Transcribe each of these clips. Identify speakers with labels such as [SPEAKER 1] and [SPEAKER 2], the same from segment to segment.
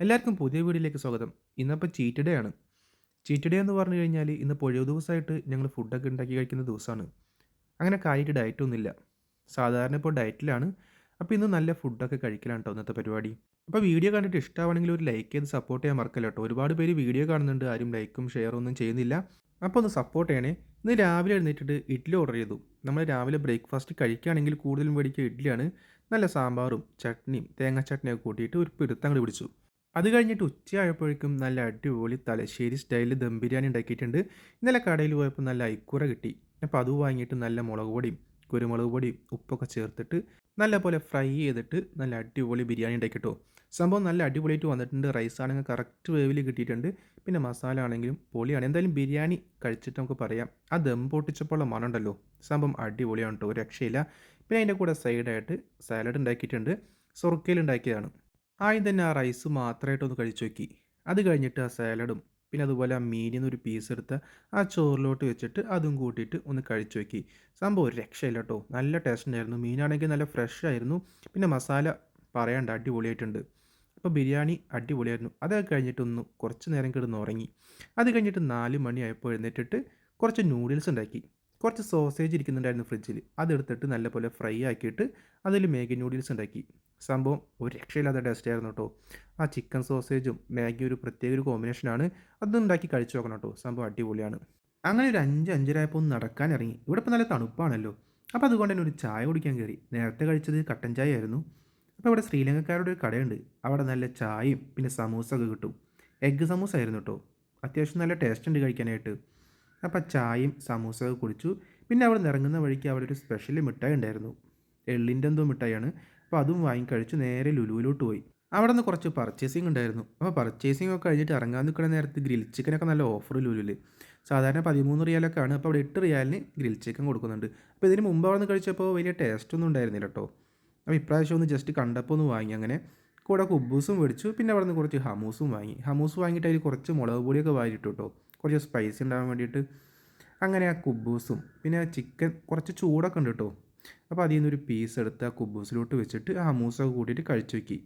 [SPEAKER 1] എല്ലാവർക്കും പുതിയ വീഡിയോയിലേക്ക് സ്വാഗതം. ഇന്നിപ്പോൾ ചീറ്റ് ഡേ ആണ്. ചീറ്റ് ഡേ എന്ന് പറഞ്ഞു കഴിഞ്ഞാൽ ഇന്ന് പൊഴിവ് ദിവസമായിട്ട് ഞങ്ങൾ ഫുഡൊക്കെ ഉണ്ടാക്കി കഴിക്കുന്ന ദിവസമാണ്. അങ്ങനെ കാര്യമായിട്ട് ഡയറ്റൊന്നുമില്ല സാധാരണ ഇപ്പോൾ ഡയറ്റിലാണ് അപ്പോൾ ഇന്ന് നല്ല ഫുഡൊക്കെ കഴിക്കലാണ് കേട്ടോ ഇന്നത്തെ പരിപാടി. അപ്പോൾ വീഡിയോ കണ്ടിട്ട് ഇഷ്ടമാണെങ്കിൽ ഒരു ലൈക്ക് ചെയ്ത് സപ്പോർട്ട് ചെയ്യാൻ മറക്കല്ല കേട്ടോ ഒരുപാട് പേര് വീഡിയോ കാണുന്നുണ്ട്. ആരും ലൈക്കും ഷെയറും ഒന്നും ചെയ്യുന്നില്ല. അപ്പോൾ ഒന്ന് സപ്പോർട്ട് ചെയ്യണേ. ഇന്ന് രാവിലെ എഴുന്നേറ്റിട്ട് ഇഡ്ഡലി ഓർഡർ ചെയ്തു. നമ്മൾ രാവിലെ ബ്രേക്ക്ഫാസ്റ്റ് കഴിക്കുകയാണെങ്കിൽ കൂടുതലും മേടിക്കുക ഇഡ്ഡലിയാണ്. നല്ല സാമ്പാറും ചട്നിയും തേങ്ങാ ചട്നിയൊക്കെ കൂട്ടിയിട്ട് ഒരു പിടുത്തങ്ങൾ പിടിച്ചു. അത് കഴിഞ്ഞിട്ട് ഉച്ചയായപ്പോഴേക്കും നല്ല അടിപൊളി തലശ്ശേരി സ്റ്റൈലിൽ ദം ബിരിയാണി ഉണ്ടാക്കിയിട്ടുണ്ട്. ഇന്നലെ കടയിൽ പോയപ്പോൾ നല്ല ഐക്കുറ കിട്ടി. അപ്പോൾ അത് വാങ്ങിയിട്ട് നല്ല മുളക് പൊടിയും കുരുമുളക് പൊടിയും ഉപ്പൊക്കെ ചേർത്തിട്ട് നല്ല പോലെ ഫ്രൈ ചെയ്തിട്ട് നല്ല അടിപൊളി ബിരിയാണി ഉണ്ടാക്കിട്ടോ സംഭവം നല്ല അടിപൊളിയായിട്ട് വന്നിട്ടുണ്ട്. റൈസ് ആണെങ്കിൽ കറക്റ്റ് വേവിൽ കിട്ടിയിട്ടുണ്ട്. പിന്നെ മസാല ആണെങ്കിലും പൊളിയാണ് എന്തായാലും ബിരിയാണി കഴിച്ചിട്ട് നമുക്ക് പറയാം. ആ ദം പൊട്ടിച്ചപ്പോൾ മണമുണ്ടല്ലോ സംഭവം അടിപൊളിയാണ് കേട്ടോ. ഒരു രക്ഷയില്ല. പിന്നെ അതിന്റെ കൂടെ സൈഡായിട്ട് സാലഡ് ഉണ്ടാക്കിയിട്ടുണ്ട്. സൊറുക്കയിൽ ഉണ്ടാക്കിയതാണ്. ആദ്യം തന്നെ ആ റൈസ് മാത്രമായിട്ടൊന്ന് കഴിച്ചു നോക്കി. അത് കഴിഞ്ഞിട്ട് ആ സാലഡും പിന്നെ അതുപോലെ ആ മീനിൽ നിന്ന് ഒരു പീസ് എടുത്ത് ആ ചോറിലോട്ട് വെച്ചിട്ട് അതും കൂട്ടിയിട്ട് ഒന്ന് കഴിച്ചു നോക്കി. സംഭവം ഒരു രക്ഷയില്ല കേട്ടോ നല്ല ടേസ്റ്റ് ഉണ്ടായിരുന്നു. മീനാണെങ്കിൽ നല്ല ഫ്രഷ് ആയിരുന്നു. പിന്നെ മസാല പറയാണ്ട് അടിപൊളിയായിട്ടുണ്ട്. അപ്പോൾ ബിരിയാണി അടിപൊളിയായിരുന്നു. അതൊക്കെ കഴിഞ്ഞിട്ടൊന്ന് കുറച്ച് നേരം കിടന്ന് ഉറങ്ങി. അത് കഴിഞ്ഞിട്ട് നാല് മണിയായപ്പോൾ എഴുന്നേറ്റിട്ട് കുറച്ച് നൂഡിൽസ് ഉണ്ടാക്കി. കുറച്ച് സോസേജ് ഇരിക്കുന്നുണ്ടായിരുന്നു ഫ്രിഡ്ജിൽ അതെടുത്തിട്ട് നല്ലപോലെ ഫ്രൈ ആക്കിയിട്ട് അതിൽ മാഗി നൂഡിൽസ് ഉണ്ടാക്കി. സംഭവം ഒരു രക്ഷയില്ലാത്ത ടേസ്റ്റ് ആയിരുന്നു കേട്ടോ ആ ചിക്കൻ സോസേജും മാഗി ഒരു പ്രത്യേക ഒരു കോമ്പിനേഷനാണ് അതുണ്ടാക്കി കഴിച്ചു നോക്കണം കേട്ടോ സംഭവം അടിപൊളിയാണ്. അങ്ങനെ ഒരു അഞ്ച് അഞ്ചരായപ്പോൾ ഒന്ന് നടക്കാൻ ഇറങ്ങി. ഇവിടെ ഇപ്പോൾ നല്ല തണുപ്പാണല്ലോ. അപ്പോൾ അതുകൊണ്ട് തന്നെ ഒരു ചായ കുടിക്കാൻ കയറി നേരത്തെ കഴിച്ചത് കട്ടൻ ചായ ആയിരുന്നു. അപ്പോൾ ഇവിടെ ശ്രീലങ്കക്കാരുടെ ഒരു കടയുണ്ട്. അവിടെ നല്ല ചായയും പിന്നെ സമൂസ ഒക്കെ കിട്ടും. എഗ്ഗ് സമൂസ ആയിരുന്നു കേട്ടോ അത്യാവശ്യം നല്ല ടേസ്റ്റ് ഉണ്ട് കഴിക്കാനായിട്ട്. അപ്പോൾ ചായയും സമൂസയൊക്കെ കുടിച്ചു. പിന്നെ അവിടെ നിന്ന് ഇറങ്ങുന്ന വഴിക്ക് അവിടെ ഒരു സ്പെഷ്യൽ മിഠായി ഉണ്ടായിരുന്നു. എള്ളിന്റെ എന്തോ മിഠായിയാണ്. അപ്പോൾ അതും വാങ്ങിക്കഴിച്ച് നേരെ ലുലുവിലോട്ട് പോയി. അവിടെ നിന്ന് കുറച്ച് പർച്ചേസിങ് ഉണ്ടായിരുന്നു. അപ്പോൾ പർച്ചേസിംഗ് ഒക്കെ കഴിഞ്ഞിട്ട് ഇറങ്ങാൻ നിൽക്കുന്ന നേരത്ത് ഗ്രിൽ ചിക്കനൊക്കെ നല്ല ഓഫർ ലുലുവിൽ സാധാരണ പതിമൂന്ന് റിയാലൊക്കെ ആണ് അപ്പോൾ അവിടെ എട്ട് റിയാലിന് ഗ്രിൽ ചിക്കൻ കൊടുക്കുന്നുണ്ട്. അപ്പോൾ ഇതിന് മുമ്പ് അവിടെ നിന്ന് കഴിച്ചപ്പോൾ വലിയ ടേസ്റ്റ് ഒന്നും ഉണ്ടായിരുന്നില്ല കേട്ടോ. അപ്പോൾ ഇപ്രാവശ്യം ഒന്ന് ജസ്റ്റ് കണ്ടപ്പോൾ ഒന്ന് വാങ്ങി അങ്ങനെ. കൂടെ കുബൂസും മേടിച്ചു. പിന്നെ അവിടെ നിന്ന് കുറച്ച് ഹമൂസും വാങ്ങി. ഹമൂസ് വാങ്ങിയിട്ട് അതിൽ കുറച്ച് മുളക് പൊടിയൊക്കെ വാരിയിട്ടു കേട്ടോ. കുറച്ച് സ്പൈസി ഉണ്ടാകാൻ വേണ്ടിയിട്ട് അങ്ങനെ ആ കുബൂസും പിന്നെ ആ ചിക്കൻ കുറച്ച് ചൂടൊക്കെ ഉണ്ട് കേട്ടോ അപ്പോൾ അതിൽ നിന്നൊരു പീസ് എടുത്ത് ആ കുബൂസിലോട്ട് വെച്ചിട്ട് ആ മൂസൊക്കെ കൂട്ടിയിട്ട് കഴിച്ചു നോക്കി.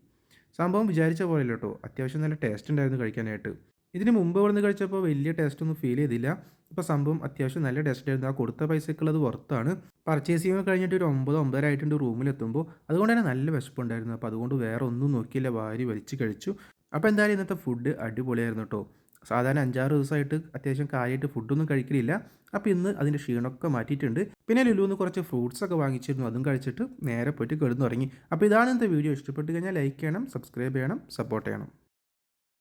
[SPEAKER 1] സംഭവം വിചാരിച്ച പോലെ കേട്ടോ അത്യാവശ്യം നല്ല ടേസ്റ്റ് ഉണ്ടായിരുന്നു കഴിക്കാനായിട്ട്. ഇതിന് മുമ്പ് വന്ന് കഴിച്ചപ്പോൾ വലിയ ടേസ്റ്റ് ഒന്നും ഫീൽ ചെയ്തില്ല. ഇപ്പോൾ സംഭവം അത്യാവശ്യം നല്ല ടേസ്റ്റ് ആയിരുന്നു ആ കൊടുത്ത പൈസക്കുള്ളത് പുറത്താണ് പർച്ചേസ് ചെയ്യുമ്പോൾ കഴിഞ്ഞിട്ട് ഒരു ഒമ്പത് ഒമ്പതര ആയിട്ടുണ്ട് റൂമിലെത്തുമ്പോൾ അതുകൊണ്ട് തന്നെ നല്ല വിശപ്പുണ്ടായിരുന്നു. അപ്പോൾ അതുകൊണ്ട് വേറെ ഒന്നും നോക്കിയില്ല. വാരി വലിച്ച് കഴിച്ചു. അപ്പോൾ എന്തായാലും ഇന്നത്തെ ഫുഡ് അടിപൊളിയായിരുന്നു കേട്ടോ സാധാരണ അഞ്ചാറ് ദിവസമായിട്ട് അത്യാവശ്യം കാര്യമായിട്ട് ഫുഡൊന്നും കഴിക്കലില്ല. അപ്പോൾ ഇന്ന് അതിന്റെ ക്ഷീണമൊക്കെ മാറ്റിയിട്ടുണ്ട്. പിന്നെ ലുലുന്ന് കുറച്ച് ഫ്രൂട്ട്സ് ഒക്കെ വാങ്ങിച്ചിരുന്നു. അതും കഴിച്ചിട്ട് നേരെ പോയിട്ട് കിടന്നുറങ്ങി. അപ്പോൾ ഇതാണ് ഇന്നത്തെ വീഡിയോ ഇഷ്ടപ്പെട്ട് കഴിഞ്ഞാൽ ലൈക്ക് ചെയ്യണം സബ്സ്ക്രൈബ് ചെയ്യണം സപ്പോർട്ട് ചെയ്യണം.